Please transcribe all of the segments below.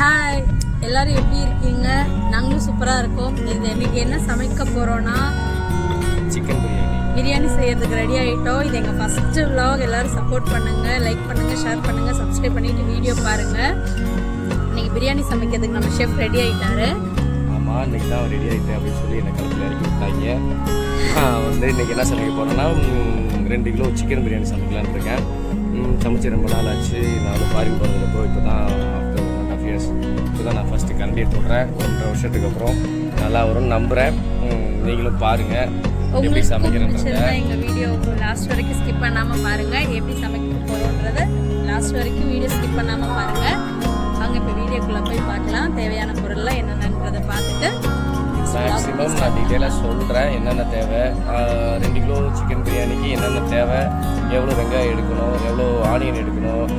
Hi எல்லாரும் எப்படி இருக்கீங்க? நாங்களும் சூப்பராக இருக்கோம். இது இன்னைக்கு என்ன சமைக்க போகிறோன்னா சிக்கன் பிரியாணி பிரியாணி செய்யறதுக்கு ரெடி ஆகிட்டோம் இது எங்கள் ஃபஸ்ட்டு vlog. எல்லாரும் சப்போர்ட் பண்ணுங்கள் லைக் பண்ணுங்கள் ஷேர் பண்ணுங்கள் சப்ஸ்கிரைப் பண்ணிவிட்டு வீடியோ பாருங்கள் இன்னைக்கு பிரியாணி சமைக்கிறதுக்கு நம்ம ஷெஃப் ரெடி ஆகிட்டாரு ஆமாம் இன்னைக்கு தான் ரெடி ஆகிட்டேன் அப்படின்னு சொல்லி என்னை இறக்கி விட்டாங்க. வந்து இன்னைக்கு என்ன சமைக்க போகிறேன்னா ரெண்டு கிலோ சிக்கன் பிரியாணி சமைக்கலான்னு இருக்கேன். சமைச்சு ரொம்ப நாள் ஆச்சு. நான் வந்து ஃபாரின் போனதுக்கப்புறம் இப்போ தான் இயர்ஸ் இப்போ தான் நான் ஃபஸ்ட்டு கரண்டி எடுத்து விட்றேன் ஒன்றரை வருஷத்துக்கு அப்புறம் நல்லா வரும்னு நம்புகிறேன் நீங்களும் பாருங்கள் எப்படி சமைக்கிறேன்றத. பிடிச்சிருந்தா எங்கள் வீடியோ லாஸ்ட் வரைக்கும் ஸ்கிப் பண்ணாமல் பாருங்கள் எப்படி சமைக்க போகிறோன்றத லாஸ்ட் வரைக்கும் வீடியோ ஸ்கிப் பண்ணாமல் பாருங்கள் வாங்க இப்போ வீடியோக்குள்ளே போய் பார்க்கலாம். தேவையான பொருள்லாம் என்னென்னன்றதை பார்த்துட்டு மேக்ஸிமம் நான் டீட்டெயிலாக சொல்கிறேன் என்னென்ன தேவை? ரெண்டு கிலோ சிக்கன் பிரியாணிக்கு என்னென்ன தேவை? எவ்வளோ வெங்காயம் எடுக்கணும்? எவ்வளோ ஆனியன் எடுக்கணும்?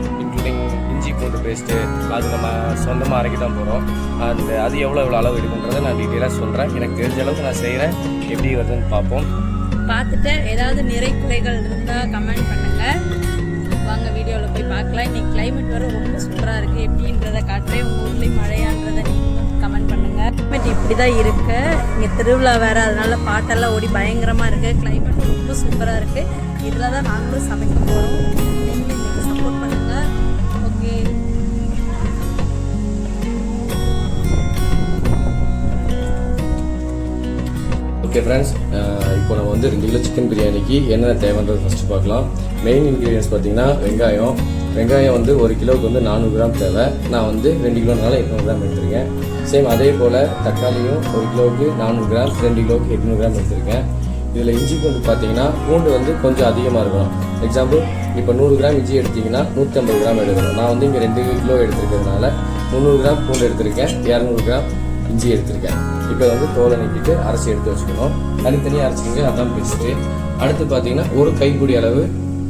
இஞ்சி பூண்டு பேஸ்ட்டு அது நம்ம சொந்தமாக அரைக்க தான் போகிறோம் அந்த அது எவ்வளோ எவ்வளோ அளவு எடுக்குன்றதை நான் டீட்டெயிலாக சொல்கிறேன் எனக்கு தெரிஞ்ச அளவுக்கு நான் செய்கிறேன் எப்படி வருதுன்னு பார்ப்போம். பார்த்துட்டு ஏதாவது நிறை குறைகள் இருந்தால் கமெண்ட் பண்ணுங்கள் வாங்க வீடியோவில் போய் பார்க்கலாம். இன்றைக்கி கிளைமேட் வர ரொம்ப சூப்பராக இருக்குது எப்படின்றத காட்டுறேன். உங்கள் ஊர்லேயும் மழையான்றதை நீங்களும் கமெண்ட் பண்ணுங்கள் கிளைமேட் இப்படி தான் இருக்குது இங்கே திருவிழா வேறு அதனால பாட்டெல்லாம் ஓடி பயங்கரமாக இருக்குது கிளைமேட் ரொம்ப சூப்பராக இருக்குது இதில் தான் நாங்களும் சமைக்க போகிறோம் ஓகே ஃப்ரெண்ட்ஸ் இப்போ நம்ம வந்து ரெண்டு கிலோ சிக்கன் பிரியாணிக்கு என்னென்ன தேவைன்றது ஃபஸ்ட்டு பார்க்கலாம். மெயின் இன்க்ரீடியன்ஸ் பார்த்தீங்கன்னா வெங்காயம். வெங்காயம் வந்து ஒரு கிலோவுக்கு வந்து நானூறு கிராம் தேவை. நான் வந்து ரெண்டு கிலோனால எட்நூறு கிராம் எடுத்திருக்கேன். சேம் அதே போல் தக்காளியும் ஒரு கிலோவுக்கு நானூறு கிராம் ரெண்டு கிலோவுக்கு எட்நூறு கிராம் எடுத்திருக்கேன். இதில் இஞ்சி பூண்டு பார்த்தீங்கன்னா பூண்டு வந்து கொஞ்சம் அதிகமாக இருக்கணும். எக்ஸாம்பிள் இப்போ நூறு கிராம் இஞ்சி எடுத்தீங்கன்னா நூற்றம்பது கிராம் எடுக்கணும். நான் வந்து இங்கே ரெண்டு கிலோ எடுத்திருக்கிறதுனால முந்நூறு கிராம் பூண்டு எடுத்திருக்கேன் இரநூறு கிராம் இஞ்சி எடுத்திருக்கேன். இப்போ வந்து தோலை நீக்கிட்டு அரைச்சி எடுத்து வச்சுக்கணும். தனித்தனியாக அரைச்சிக்கங்க அதான் பெஸ்ட்டு அடுத்து பார்த்தீங்கன்னா ஒரு கைப்பிடி அளவு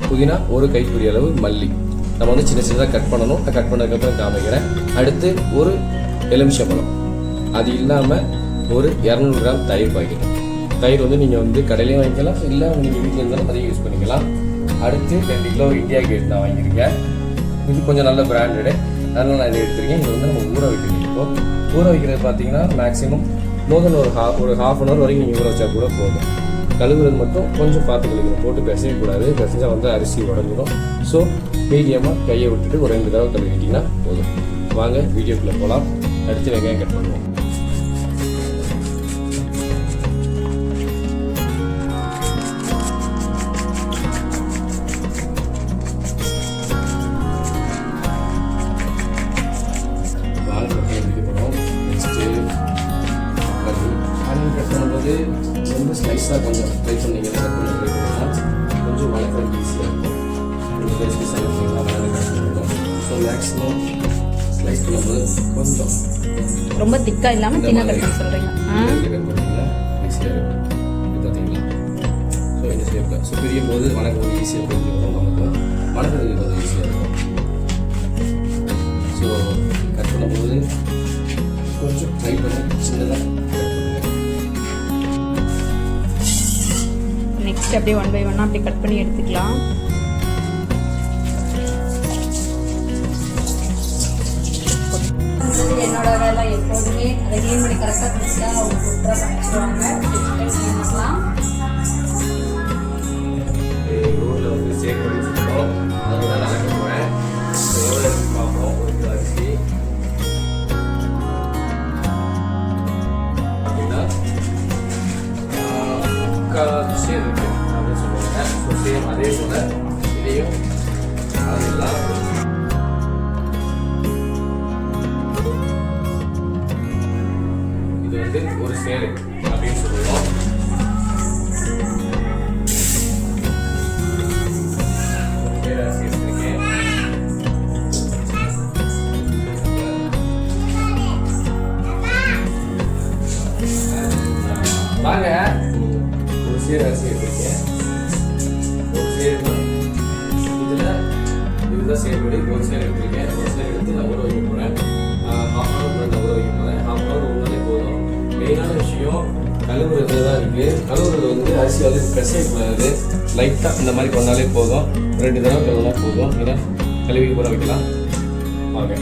புதினா ஒரு கைப்பிடி அளவு மல்லி. நம்ம வந்து சின்ன சின்னதாக கட் பண்ணணும். கட் பண்ணதுக்கப்புறம் காமிக்கிறேன். அடுத்து ஒரு எலுமிச்சம்பழம். அது இல்லாமல் ஒரு இரநூறு கிராம் தயிர் பாக்கெட். தயிர் வந்து நீங்கள் வந்து கடையிலையும் வாங்கிக்கலாம். இல்லை நீங்கள் வீட்டில் இருந்தாலும் அதையும் யூஸ் பண்ணிக்கலாம். அடுத்து ரெண்டு கிலோ இந்தியா கேட் நான் வாங்கியிருக்கேன். இது கொஞ்சம் நல்ல பிராண்டடு அதனால் நான் இதை எடுத்துருக்கேன். இது வந்து நம்ம ஊற வைக்கணும் ஊற வைக்கிறது பார்த்தீங்கன்னா மேக்ஸிமம் மோர் தென் ஒரு ஹாஃப் ஒரு ஹாஃப் அன் ஹவர் வரைக்கும் நீங்கள் ஊற வச்சா கூட போதும். கழுவுறது மட்டும் கொஞ்சம் பார்த்து கழுவிக்கணும் போட்டு பிசையக்கூடாது பிசைஞ்சால் வந்து அரிசி உடஞ்சிடும் ஸோ மீடியமாக கையை விட்டுட்டு ஒரு ரெண்டு தடவை கழுவிட்டிங்கன்னா போதும். வாங்க வீடியோக்குள்ளே போகலாம் அடுத்து வெங்காயம் கட் பண்ணுவோம் ஸ்லைஸாக கொஞ்சம் ட்ரை பண்ணீங்கன்னா பண்ண ட்ரை கொஞ்சம் வளர்க்குறது ஈஸியாக இருக்கும். இந்த கட் பண்ணிடும் ஸோ மேக்ஸிமம் ஸ்லைஸ் பண்ணும்போது கொஞ்சம் ரொம்ப திக்காக இல்லாமல் தின்ன கட்டணும் சொல்கிறீங்க ஸோ இந்த ஷேப்பில் ஸோ பிரியும் போது வணக்கம் ஈஸியாக பிரிஞ்சு வரும் நமக்கும் வணக்கிறதுக்கு கொஞ்சம் ஈஸியாக இருக்கும். ஸோ கட் பண்ணும்போது கொஞ்சம் ட்ரை பண்ணி சின்னதாக நெக்ஸ்ட் அப்படியே ஒன் பை ஒன்னாக அப்படியே கட் பண்ணி எடுத்துக்கலாம். என்னோட வேலை எப்போதுமே அதை க்ளீன் பண்ணி கரெக்டாக பிடிச்சா அவங்க சூப்பராக சமைச்சிருவாங்க ஓகேங்களா ஓகே.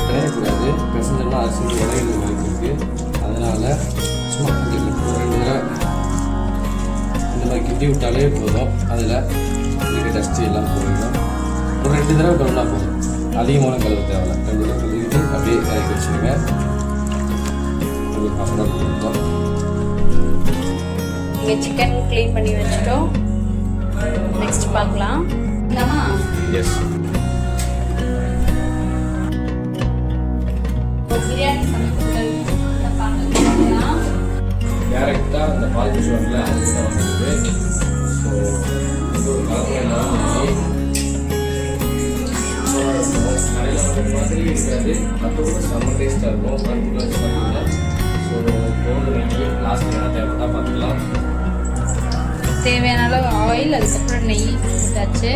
கிடையக்கூடாது பிசைஞ்சோம்னா அது செஞ்சு உடையிறது இருக்குது அதனால் சும்மா கொஞ்சம் ஒரு ரெண்டு தடவை இந்த மாதிரி கிண்டி விட்டாலே போதும். அதில் இருக்க டஸ்ட்டு எல்லாம் போயிடும் ஒரு ரெண்டு தடவை கழுவினா போதும். அதிகமான கழுவு தேவையில்ல. ரெண்டு தடவை கழுவிட்டு அப்படியே இறக்கி வச்சுருங்க. உங்களுக்கு அப்புறம் கொடுப்போம் சிக்கன் க்ளீன் பண்ணி வச்சிட்டோம். நெக்ஸ்ட் பார்க்கலாம். எஸ் பிரியாணி சமைக்கிறது டேரெக்டாக அந்த பால் அதுக்கு வந்தது ஸோ இது ஒரு கலவையெல்லாம் கடையில் மாதிரி இருக்காது. அதோட செம்ம டேஸ்ட்டாக இருக்கும். ஸோ நெய் லாஸ்ட் என்ன தேவைப்பட்டா பார்த்துக்கலாம். தேவையான அளவு ஆயில் அதுக்கப்புறம் நெய் போட்டாச்சு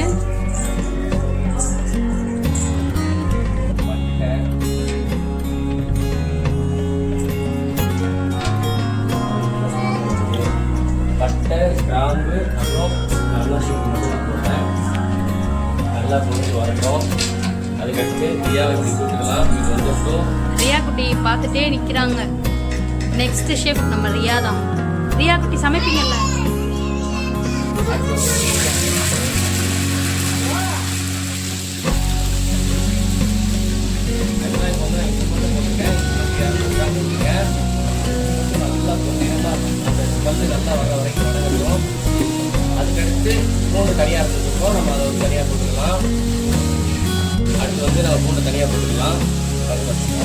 பட்டை பட்டை கிராம்பு அப்புறம் நல்லா ஷூட் மட்டும் போட்டேன் நல்லா பொறிச்சு வரட்டும். அதுக்கடுத்து பிரியாவை இப்படி கூட்டுக்கலாம் இது வந்து ஸோ ரியா குட்டி பார்த்துட்டே நிற்கிறாங்க நெக்ஸ்ட் ஷெஃப் நம்ம ரியா தான். ரியா குட்டி சமைப்பீங்கல்ல? அதுக்கடுத்து பூண்டு தனியாக இருந்துருக்கோம் நம்ம அதை வந்து தனியாக போட்டுக்கலாம் அடுத்து வந்து நம்ம பூண்டு தனியாக போட்டுக்கலாம். அது மட்டும்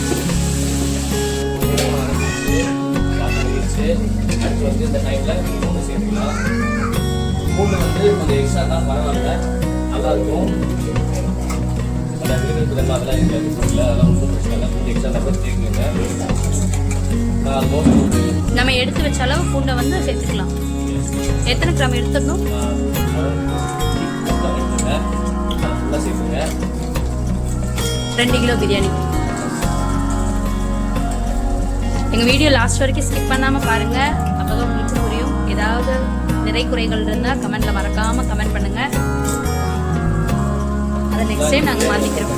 அடுத்து வந்து இந்த டைமில் பூண்டு சேர்த்துக்கலாம். பூண்டு வந்து கொஞ்சம் எக்ஸ்ட்ரா தான் பரவாயில்ல. நல்லா இருக்கும். அந்த விரும்புறது அதெல்லாம் எனக்கு இல்லை அதெல்லாம் ஒன்றும் பிரச்சனை இல்லை. கொஞ்சம் எக்ஸ்ட்ரா நம்பர் சேர்க்குங்க நான் ஆல்மோஸ்ட் ஒரு நம்ம எடுத்து வச்ச அளவு பூண்டை வந்து சேர்த்துக்கலாம். எத்தனை கிராம் சேர்த்துங்க ரெண்டு கிலோ பிரியாணி. எங்கள் வீடியோ லாஸ்ட் வரைக்கும் ஸ்கிப் பண்ணாமல் பாருங்கள் அப்போ தான் உங்களுக்கு புரியும். ஏதாவது நிறை குறைகள் இருந்தால் கமெண்டில் மறக்காமல் கமெண்ட் பண்ணுங்கள் அதை நெக்ஸ்ட் டைம் நாங்கள் மாற்றிக்கிறோம்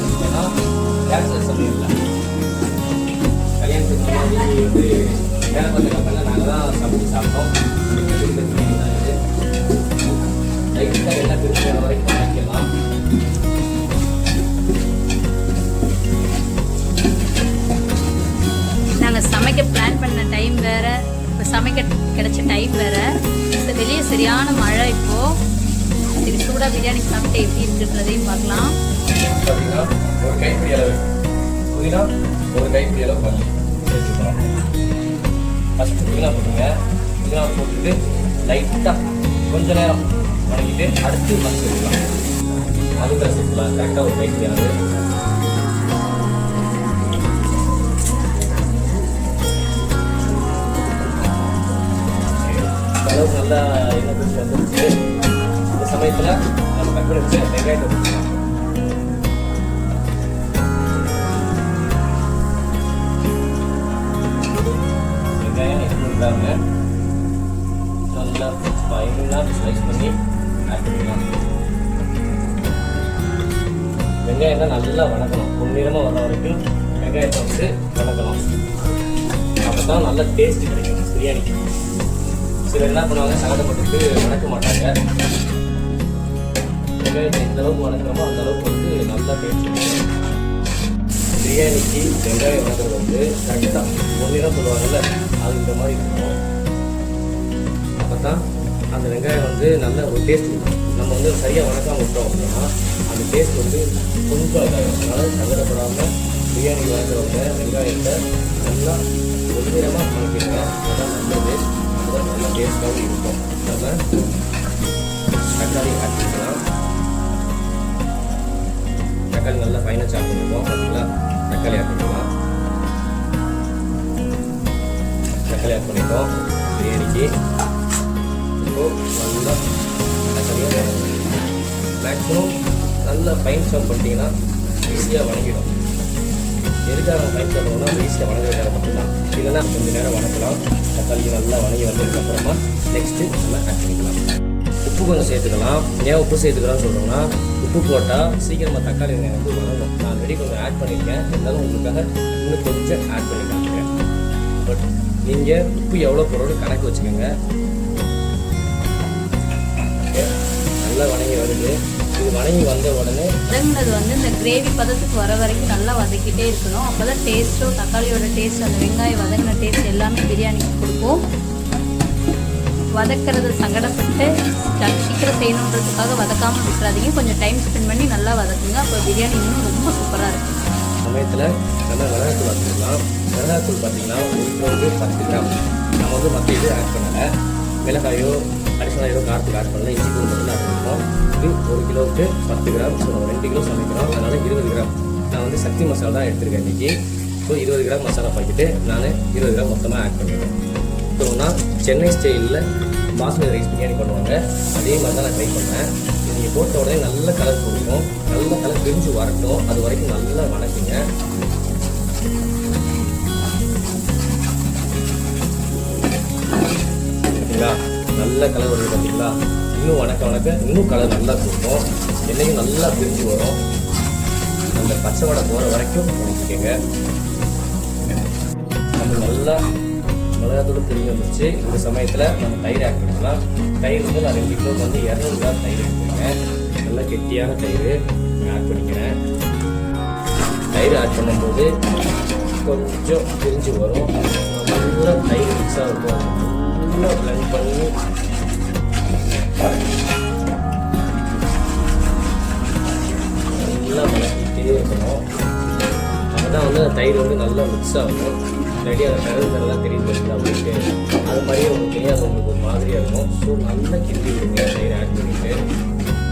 நாங்கள் சமைக்க பிளான் பண்ண டைம் வேறு. சமைக்க கிடைச்ச டைம் வேறு. வெளியே சரியான மழை இப்போது சரி சூடாக பிரியாணி சாப்பிட்டு எப்படி இருக்குன்றதையும் பார்க்கலாம். ஒரு கைப்பிடி அளவு புதினா ஒரு கைப்பிடி அளவு பண்ணி சேர்த்துக்கலாம் ஃபஸ்ட்டு புதினா போட்டுங்க புதினா போட்டுட்டு லைட்டாக கொஞ்ச நேரம் வணங்கிட்டு அடுத்து மசி சேர்த்துக்கலாம் அதுக்கு சேர்த்துக்கலாம் கரெக்டாக ஒரு கைப்பிடி அளவு. இந்த நல்லா எண்ணெய் பிடிச்சி வந்துருச்சு. இந்த சமயத்தில் நம்ம கட் பண்ணி வச்சு வெங்காயத்தை வெங்காயம் இது பண்ணுறாங்க நல்லா ஃபைனாக ஸ்லைஸ் பண்ணி ஆட் பண்ணிக்கலாம். வெங்காயம் தான் நல்லா வணக்கணும் பொன்னிறமாக வர வரைக்கும் வெங்காயத்தை வந்து வணக்கணும் அப்போ தான் நல்ல டேஸ்ட் கிடைக்கும். பிரியாணிக்கு. சிலர் என்ன பண்ணுவாங்க? சங்கடப்பட்டு வணக்க மாட்டாங்க. வெங்காயத்தை எந்த அளவுக்கு வணக்கிறோமோ அந்த அளவுக்கு வந்து நல்லா டேஸ்ட் பிரியாணிக்கு வெங்காயம் வணக்கிறது வந்து கரெக்டாக பொன்னிறம் சொல்லுவாங்கல்ல? அது இந்த மாதிரி இருக்கணும் அப்போ தான் அந்த வெங்காயம் வந்து நல்ல ஒரு டேஸ்ட் இருக்கும். நம்ம வந்து சரியாக வணக்காம விட்டோம் அப்படின்னா அந்த டேஸ்ட் வந்து கொஞ்சம் இதாகும் அதனால் சங்கடப்படாமல் பிரியாணி வளர்க்குறவங்க வெங்காயத்தை நல்லா பொன்னிறமாக வணக்கிடுங்க அதான் நல்லது. அதுதான் நல்லா டேஸ்ட்டாகவும் இருக்கும் நம்ம தக்காளி ஆட் பண்ணிக்கலாம் தக்காளி நல்லா ஃபைனாக சாப் பண்ணிருக்கோம் நல்லா தக்காளி ஆட் பண்ணிக்கலாம் தக்காளி ஆட் பண்ணிட்டோம் பிரியாணிக்கு இப்போ நல்லா தக்காளியாக மேக்ஸிமம் நல்லா ஃபைன் சாப் பண்ணிட்டீங்கன்னா ஈஸியாக வணங்கிடும். எதுக்காக ஃபைன் சாப் பண்ணணும்னா ஈஸியாக நேரம் மட்டும்தான். இல்லைன்னா கொஞ்சம் நேரம் வணக்கலாம் தக்காளி நல்லா வணங்கி வந்ததுக்கப்புறமா நெக்ஸ்ட்டு நல்லா ஆட் பண்ணிக்கலாம். உப்பு கொஞ்சம் சேர்த்துக்கலாம். ஏன் உப்பு சேர்த்துக்கலாம்னு சொல்கிறோம்னா உப்பு போட்டால் சீக்கிரமாக தக்காளி வெங்காயம் வந்து வணங்கும் நான் ஆல்ரெடி கொஞ்சம் ஆட் பண்ணியிருக்கேன். இருந்தாலும் உங்களுக்காக இன்னும் கொஞ்சம் ஆட் பண்ணி காமிக்கிறேன். பட் நீங்கள் உப்பு எவ்வளோ போடுறது கணக்கு வச்சுக்கோங்க. நல்லா வணங்கி வருது. இது வணங்கி வந்த உடனே வதங்கினது வந்து இந்த கிரேவி பதத்துக்கு வர வரைக்கும் நல்லா வதக்கிட்டே இருக்கணும். அப்போ தான் டேஸ்ட்டும் தக்காளியோட டேஸ்ட் அந்த வெங்காயம் வதங்கின டேஸ்ட் எல்லாமே பிரியாணிக்கு கொடுக்கும். வதக்கிறது சங்கடப்பட்டு சீக்கிரம் செய்யணுன்றதுக்காக வதக்காமல் விட்டுறாதீங்க. கொஞ்சம் டைம் ஸ்பெண்ட் பண்ணி நல்லா வதக்குங்க. அப்போ பிரியாணி இன்னும் ரொம்ப சூப்பராக இருக்கும். சமயத்தில் நம்ம மிளகாத்தூள் வச்சுக்கலாம் மிளகாத்தூள் பார்த்தீங்கன்னா ஒரு பத்து கிராம். நம்ம வந்து மற்ற இது ஆட் பண்ணலை. மிளகாயோ மாதம் ஏதோ காரத்துக்கு ஆட் பண்ணலாம் இஞ்சி தூள் மட்டும் ஆட் பண்ணிருக்கோம் இது ஒரு கிலோவுக்கு பத்து கிராம் ஸோ ரெண்டு கிலோ சமைக்கிறோம். அதனால் இருபது கிராம். நான் வந்து சக்தி மசாலா தான் எடுத்திருக்கேன் இன்றைக்கி ஸோ இருபது கிராம் மசாலா பாக்கெட்டு நான் இருபது கிராம் மொத்தமாக ஆட் பண்ணிடுறேன் ஸோ நான் சென்னை ஸ்டைலில் பாஸ்மதி ரைஸ் பிரியாணி பண்ணுவாங்க. அதே மாதிரி தான் நான் ட்ரை பண்ணேன். நீங்கள் போட்ட உடனே நல்ல கலர் கொடுக்கும் நல்ல கலர் பிரிஞ்சு வரட்டும். அது வரைக்கும் நல்லா வணக்குங்க. பார்த்தீங்களா நல்ல கலர் வருது பார்த்தீங்களா இன்னும் வணக்க வணக்க இன்னும் கலர் நல்லா கொடுக்கும். எண்ணெயும் நல்லா பிரிஞ்சு வரும். அந்த பச்சை வடை போகிற வரைக்கும் வணக்கிக்கங்க நம்ம நல்லா மிளகாத்தோடு திரும்பி வந்துச்சு இந்த சமயத்தில் நம்ம தயிர் ஆட் பண்ணிக்கலாம். தயிர் வந்து நான் ரெண்டு கிலோ வந்து இரநூறு கிராம் தயிர் எடுத்துருக்கேன் நல்லா கெட்டியான தயிர் ஆட் பண்ணிக்கிறேன். தயிர் ஆட் பண்ணும்போது கொஞ்சம் பிரிஞ்சு வரும். நல்லா தயிர் மிக்ஸாக இருக்கும். நல்லா blend பண்ணி நல்லா வளர்த்திட்டே இருக்கணும். அப்பதான் வந்து அந்த தயிர் வந்து நல்லா மிக்ஸ் ஆகும். ரெடி அந்த கடல் தரலாம் தெரியுது பார்த்தீங்களா அது மாதிரியே உங்களுக்கு தெரியாது உங்களுக்கு ஒரு மாதிரியாக இருக்கும். ஸோ நல்லா கிண்டி விடுங்க. தயிர் ஆட் பண்ணிவிட்டு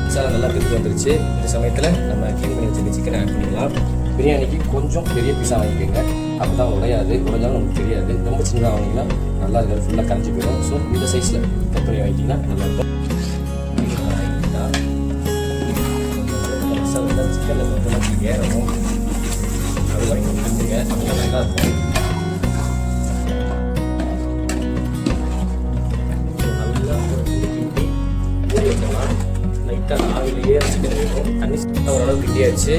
மசாலா நல்லா பிரிஞ்சு வந்துருச்சு. இந்த சமயத்தில் நம்ம க்ளீன் பண்ணி வச்சிருக்க சிக்கன் ஆட் பண்ணிடலாம். பிரியாணிக்கு கொஞ்சம் பெரிய பீஸாக வாங்கிக்கோங்க. அப்போ தான் உடையாது. உடைஞ்சாலும் நமக்கு தெரியாது. ரொம்ப சின்னதாக வாங்கினா நல்லா இருக்காது ஃபுல்லாக கரைஞ்சி போயிடும். ஸோ இந்த சைஸில் கட் பண்ணி வாங்கிட்டீங்கன்னா நல்லா இருக்கும். கொஞ்சமாக அது வரைக்கும் கிண்டுங்க அப்போ நல்லா இருக்கும் நல்லா மூடி வச்சிடலாம் லைட்டாக ஆவிலேயே சிக்கன் இருக்கும் தண்ணி சுத்தம் ஓரளவு கிண்டியாச்சு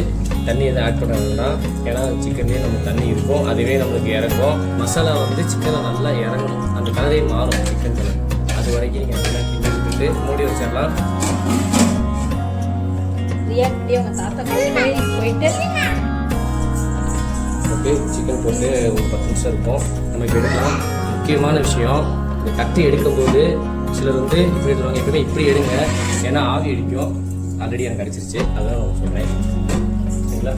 தண்ணி எதுவும் ஆட் பண்ண வேண்டாம் ஏன்னா சிக்கன்லேயே நம்ம தண்ணி இருக்கும் அதுவே நம்மளுக்கு இறங்கும் மசாலா வந்து சிக்கனில் நல்லா இறங்கும் அந்த கலரே மாறும் சிக்கன் கலர் அது வரைக்கும் நீங்கள் நல்லா கிண்டி விட்டுட்டு மூடி வச்சிடலாம் ரியாக்டிவ் தாத்தா போயிட்டு போட்டு சிக்கன் போட்டு ஒரு பத்து நிமிஷம் இருக்கும் நமக்கு எடுக்கலாம் முக்கியமான விஷயம் இந்த எடுக்கும் எடுக்கும்போது சிலர் வந்து இப்படி எடுத்துருவாங்க எப்பவுமே இப்படி எடுங்க ஏன்னா ஆவி அடிக்கும் ஆல்ரெடி எனக்கு அடிச்சிருச்சு அதான் நான் சொல்கிறேன் சரிங்களா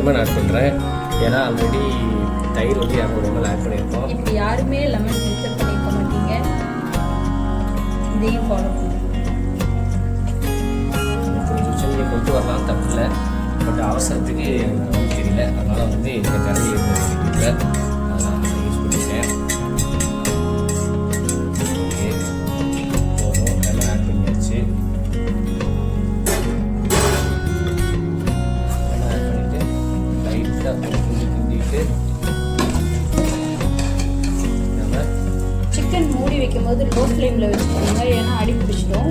லெமன் ஆட் பண்ணுறேன் ஏன்னா ஆல்ரெடி தயிர் வந்து இரநூறு எம்எல் ஆட் பண்ணியிருக்கோம். இப்படி யாருமே லெமன் ஃபில்டர் பண்ணியிருக்க மாட்டீங்க. இதையும் ஃபாலோ பண்ணுங்க. கொஞ்சம் நீங்கள் கொண்டு வரலாம் தப்பு இல்லை. பட் அவசரத்துக்கு தெரியல. அதனால் வந்து இந்த கரடி இருந்தது மூடி லோ ஃப்ளேமில் வச்சுக்கோங்க ஏன்னா அடி பிடிச்சிடும்.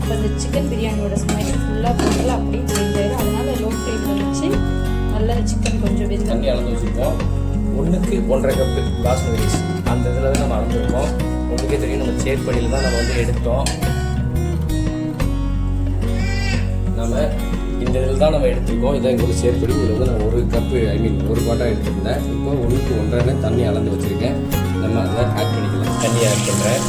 இப்போ இந்த சிக்கன் பிரியாணியோட ஸ்மெல் ஃபுல்லாக போட்டு அப்படியே சேஞ்ச் ஆயிடும் அதனால லோ ஃப்ளேமில் வச்சு நல்லா சிக்கன் கொஞ்சம் வெந்து தண்ணி அளந்து வச்சுருக்கோம். ஒன்றுக்கு ஒன்றரை கப்பு பாஸ்மதி ரைஸ் அந்த இதில் தான் நம்ம அளந்துருக்கோம். உங்களுக்கே தெரியும். நம்ம சேற்படியில் தான் நம்ம வந்து எடுத்தோம். நம்ம இந்த இதில் தான் நம்ம எடுத்துருக்கோம். இதான் எங்களுக்கு சேர்ப்படி. இதில் வந்து நான் ஒரு கப்பு ஐ மீன் ஒரு பாட்டாக எடுத்துருந்தேன். இப்போ ஒன்றுக்கு ஒன்றரை தண்ணி அளந்து வச்சுருக்கேன். நம்ம அதை ஆட் பண்ணிக்கலாம். தண்ணி ஆட் பண்ணுறேன்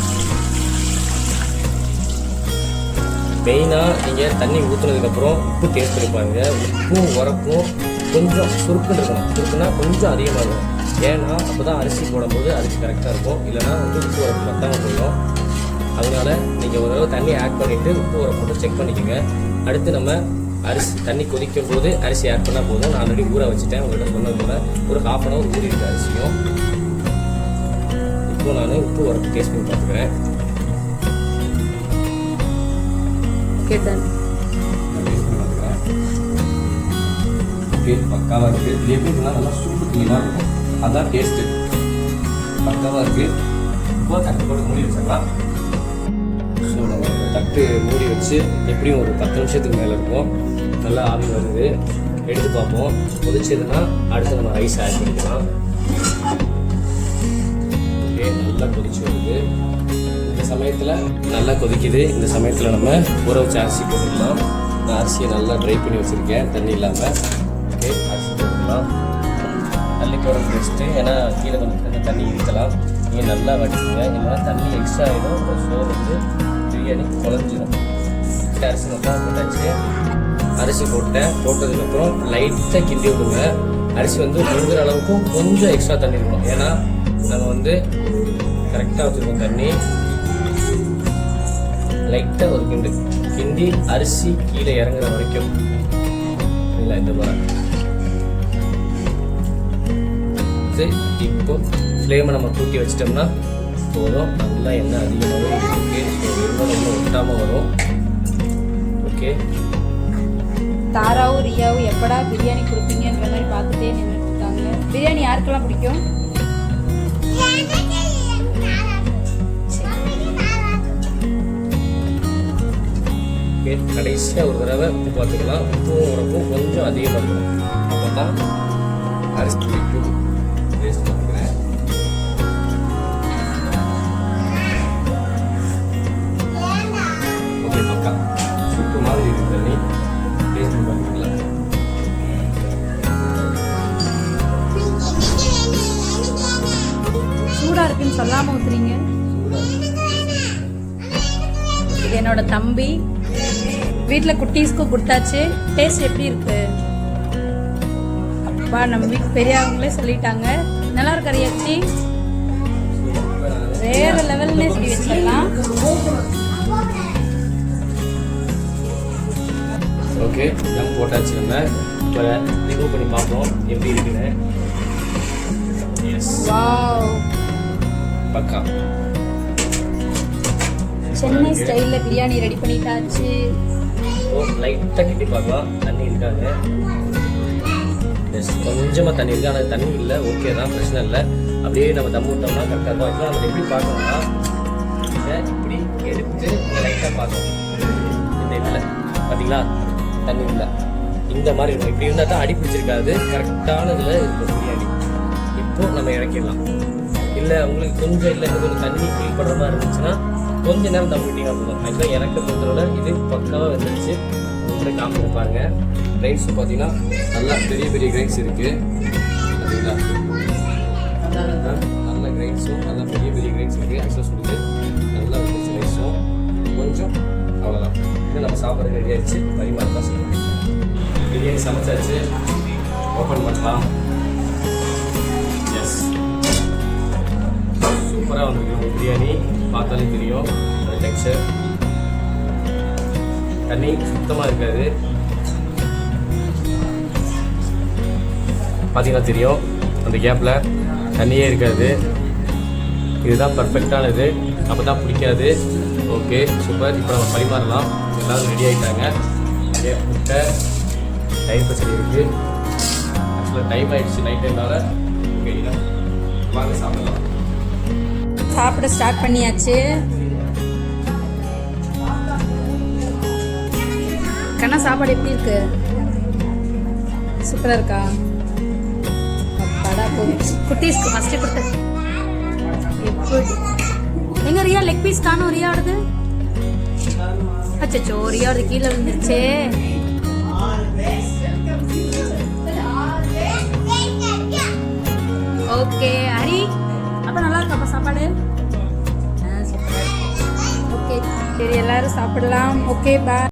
மெயினாக நீங்கள் தண்ணி ஊற்றுனதுக்கப்புறம் உப்பு டேஸ்ட் பண்ணி பாருங்க. உப்பும் உரப்பும் கொஞ்சம் சுருக்குன்னு இருக்கணும். சுருக்குன்னா கொஞ்சம் அதிகமாக இருக்கும் ஏன்னா அப்போ தான் அரிசி போடும்போது அரிசி கரெக்டாக இருக்கும். இல்லைன்னா வந்து உப்பு உரப்பு மத்தாமல் போயிடும். அதனால நீங்கள் ஒரு தடவை தண்ணி ஆட் பண்ணிவிட்டு உப்பு உரம் போட்டு செக் பண்ணிக்கோங்க. அடுத்து நம்ம அரிசி தண்ணி கொதிக்கும் போது அரிசி ஆட் பண்ணால் போதும். நான் ஆல்ரெடி ஊற வச்சுட்டேன். உங்கள்கிட்ட சொன்னது போல் ஒரு ஹாஃப் அன் ஹவர் ஊறி இருக்குது அரிசியும். இப்போ நான் உப்பு உரப்பு டேஸ்ட் பண்ணி பார்த்துக்கிறேன். பக்காவாக இருக்குது இருக்குன்னா நல்லா சூப்பு க்ளீனாக இருக்கும். அதான் டேஸ்ட்டு பக்காவாக இருக்குது இப்போ தட்டு போட்டு மூடி வச்சிடலாம் ஸோ நம்ம தட்டு மூடி வச்சு எப்படியும் ஒரு பத்து நிமிஷத்துக்கு மேலே இருக்கும். நல்லா ஆவி வருது. எடுத்து பார்ப்போம். கொதிச்சதுன்னா அடுத்து நம்ம ரைஸ் ஆட் பண்ணிக்கலாம். நல்லா கொதிச்சு வருது. இந்த சமயத்தில் நல்லா கொதிக்குது. இந்த சமயத்தில் நம்ம ஊற வச்ச அரிசி போட்டுக்கலாம். நான் அரிசியை நல்லா ட்ரை பண்ணி வச்சுருக்கேன். தண்ணி இல்லாமல் ஓகே அரிசி போட்டுக்கலாம். தள்ளி போட பெஸ்ட்டு ஏன்னா கீழே கொஞ்சம் கொஞ்சம் தண்ணி இருக்கலாம். நீங்கள் நல்லா வடிச்சுங்க. இல்லைன்னா தண்ணி எக்ஸ்ட்ரா ஆகிடும் அப்புறம் சோறு வந்து பிரியாணி குழஞ்சிடும் அரிசி மட்டும் போட்டாச்சு. அரிசி போட்டேன். போட்டதுக்கப்புறம் லைட்டாக கிண்டி விடுங்க. அரிசி வந்து முழுகிற அளவுக்கும் கொஞ்சம் எக்ஸ்ட்ரா தண்ணி இருக்கணும். ஏன்னா நம்ம வந்து கரெக்டாக வச்சுருக்கோம் தண்ணி லைட்டாக ஒரு கிண்டு. கிண்டி அரிசி கீழே இறங்குற வரைக்கும் இல்லை இந்த மாதிரி. சரி இப்போ ஃப்ளேமை நம்ம கூட்டி வச்சிட்டோம்னா போதும். நல்லா எண்ணெய் அதிகமாகவும் இருக்கு ஸோ ரொம்ப ஒட்டாமல் வரும். ஓகே. தாராவும் ரியாவும் எப்படா பிரியாணி கொடுப்பீங்கன்ற மாதிரி பார்த்துட்டே நின்றுட்டு இருக்காங்க. பிரியாணி யாருக்கெல்லாம் பிடிக்கும்? கடைசியாக ஒரு தடவை உப்பு பார்த்துக்கலாம் உப்பும் உரப்பும் கொஞ்சம் அதிகமாக இருக்கும். அப்போ தான் அரிசி தம்பி வீட்ல குட்டீஸ்க்கு கொடுத்தாச்சு. டேஸ்ட் எப்படி இருக்கு? அப்பா நம்ம வீட்டு பெரியவங்களே சொல்லிட்டாங்க. நல்லா இருக்கா ரியாச்சி? வேற லெவல்னே சொல்லி வச்சிடலாம். ஓகே தம் போட்டாச்சு நம்ம. இப்போ ரிமூவ் பண்ணி பார்ப்போம் எப்படி இருக்குன்னு. பக்கா. சென்னை ஸ்டைல்ல பிரியாணி ரெடி பண்ணிட்டாச்சு. ஓ லைட்டாக கிட்டி பார்க்கலாம் தண்ணி இருக்காங்க எஸ் கொஞ்சமாக தண்ணி இருக்கு. ஆனால் தண்ணி இல்லை. ஓகே தான் பிரச்சனை இல்லை. அப்படியே நம்ம தம் விட்டோம்னா கரெக்டாக இருக்கும். இப்போ நம்ம எப்படி பார்க்கணும்னா இதை இப்படி எடுத்து லைட்டாக பார்க்கணும். இந்த இதில். பார்த்தீங்களா தண்ணி இல்லை. இந்த மாதிரி இருக்கும். இப்படி இருந்தால் தான் அடி பிடிச்சிருக்காது. கரெக்டான இதில் இருக்கும் பிரியாணி. இப்போ நம்ம இறக்கிடலாம். இல்லை உங்களுக்கு கொஞ்சம் இல்லை கொஞ்சம் தண்ணி ஃபீல் பண்ணுற மாதிரி இருந்துச்சுன்னா கொஞ்ச நேரம் தம் விட்டீங்க போதும் ஆக்சுவலாக எனக்கு பொறுத்தவரை இது பக்காவாக வந்துருச்சு. உங்களை காமிச்சு பாருங்க. கிரைன்ஸ் பார்த்தீங்கன்னா நல்லா பெரிய பெரிய கிரைன்ஸ் இருக்கு. பார்த்தீங்களா நல்ல கிரைன்ஸும் நல்லா பெரிய பெரிய கிரைன்ஸ் இருக்கு. ஆக்சுவலாக சொல்லுது நல்லா வந்துருச்சு ரைஸும் கொஞ்சம் அவ்வளோதான் இது நம்ம சாப்பிட்ற ரெடி ஆயிடுச்சு. பரிமாற தான் செய்யணும். பிரியாணி சமைச்சாச்சு. ஓப்பன் பண்ணலாம். எஸ் சூப்பராக வந்துருக்கு பிரியாணி பார்த்தாலே தெரியும். டெக்ஸ்டர் தண்ணி சுத்தமாக இருக்காது. பார்த்தீங்கன்னா தெரியும். அந்த கேப்பில் தண்ணியே இருக்காது. இதுதான் பர்ஃபெக்டானது அப்போ தான் பிடிக்காது. ஓகே சூப்பர் இப்போ நம்ம பரிமாறலாம். எல்லோரும் ரெடி ஆகிட்டாங்க இதே முட்டை டைம் பிரச்சனை இருக்குது ஆக்சுவலாக டைம் ஆகிடுச்சு நைட்டு டைம்னால ஓகே வாங்க சாப்பிடலாம். சாப்பிட ஸ்டார்ட் பண்ணியாச்சு. கண்ணா சாப்பாடு எப்படி இருக்கு? சூப்பராக இருக்கா? அப்பாடா போதும் குட்டீஸ்க்கு ஃபஸ்ட்டு கொடுத்த. எப்படி எங்க ரியா லெக் பீஸ் காணும். ரியா ஆடுது அச்சோ ரியா ஆடுது கீழே விழுந்துருச்சே. ஓகே ஹரி. அப்ப நல்லா இருக்காப்பா சாப்பாடு? ஓகே சரி. எல்லாரும் சாப்பிடலாம். Okay bye